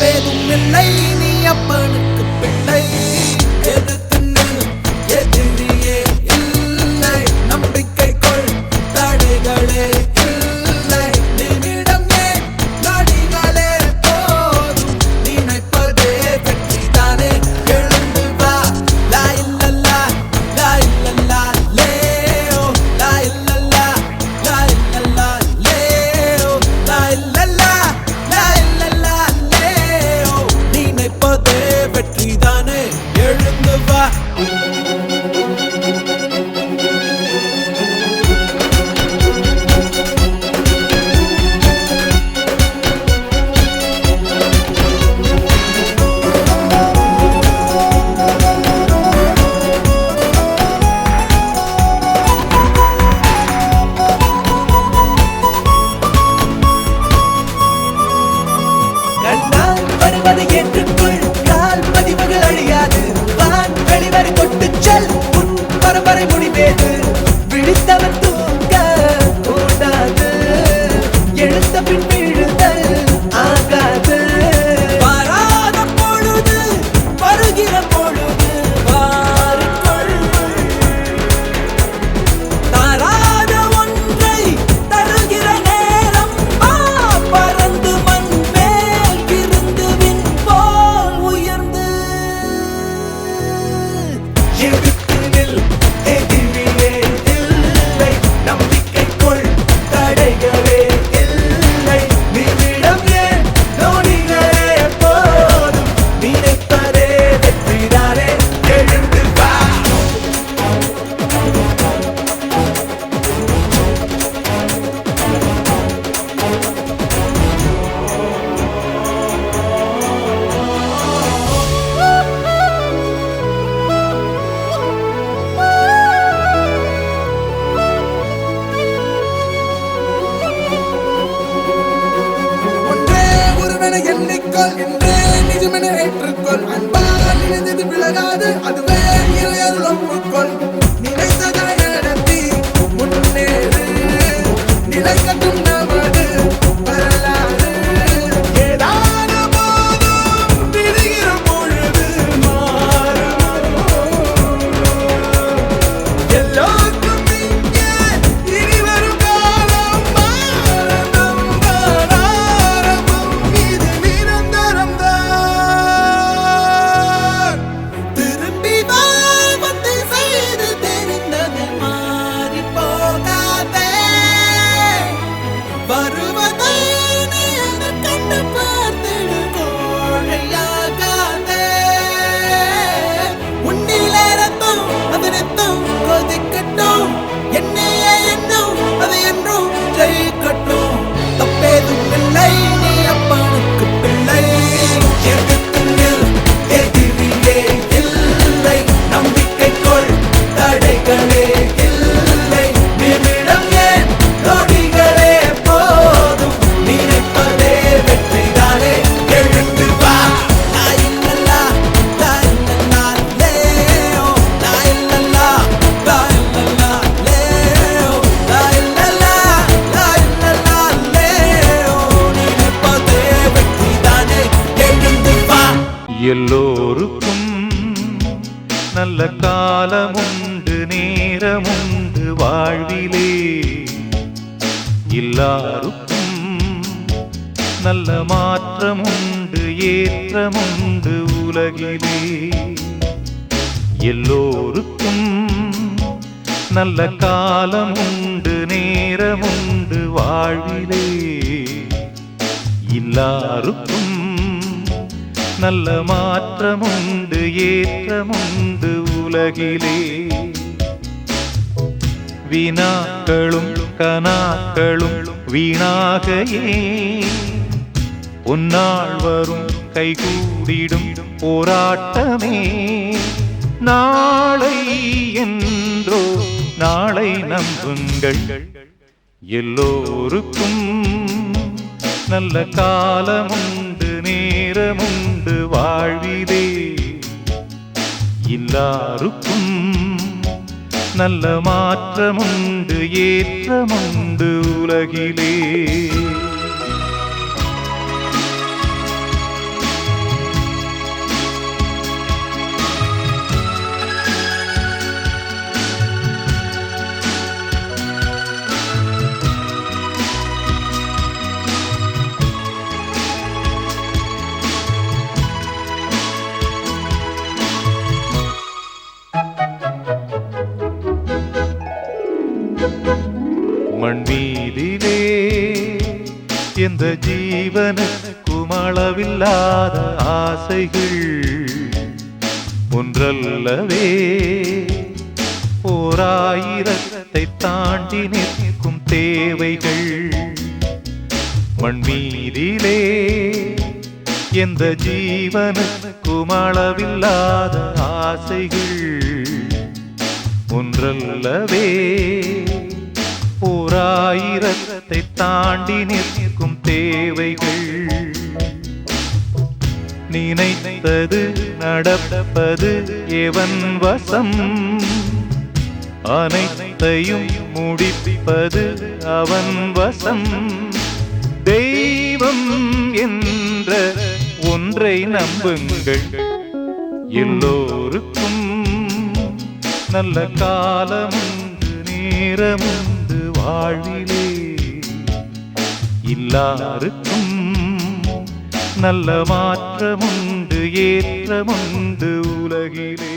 பேதும் இல்லை you ஏற்றுக்கொள் என்று நிஜமென ஏற்றுக்கொள். அன்பால் நினைந்தது விலகாது. எல்லோருக்கும் நல்ல காலமுண்டு நேரமுண்டு வாழ்விலே. எல்லாருக்கும் நல்ல மாற்றமுண்டு ஏற்றமுண்டு உலகிலே. எல்லோருக்கும் நல்ல காலமுண்டு நேரமுண்டு வாழ்விலே. எல்லாருக்கும் நல்ல மாற்றமுண்டு ஏற்றமுண்டு உலகிலே. வினாக்களும் கனாக்களும் வீணாகையே. பொன்னாள் வரும் கைகூடிடும் போராட்டமே. நாளை என்றோ நாளை நம்புங்கள். எல்லோருக்கும் நல்ல காலமுண்டு நேரமுண்டு வாழ்விதே. எல்லாருக்கும் நல்ல மாற்றமுண்டு ஏற்றமுண்டு உலகிலே. இந்த ஜீவனுக்கும் அளவில்லாத ஆசைகள் ஒன்றல்லவே. ஓராயிரத்தை தாண்டி நிற்கும் தேவைகள் மண்மீதிலே எந்த ஜீவனுக்கும் அளவில்லாத ஆசைகள் ஒன்றல்லவே. ஓராயிரத்தை தாண்டி நிற்கும் தேவைகள். நினைத்தது நடப்பது எவன் வசம்? அனைத்தையும் முடிப்பது அவன் வசம். தெய்வம் என்ற ஒன்றை நம்புங்கள். எல்லோருக்கும் நல்ல காலமுண்டு நேரமுண்டு வாழ்விலே எல்லாருக்கும் நல்ல மாற்றமுண்டு ஏற்றமுண்டு உலகிலே.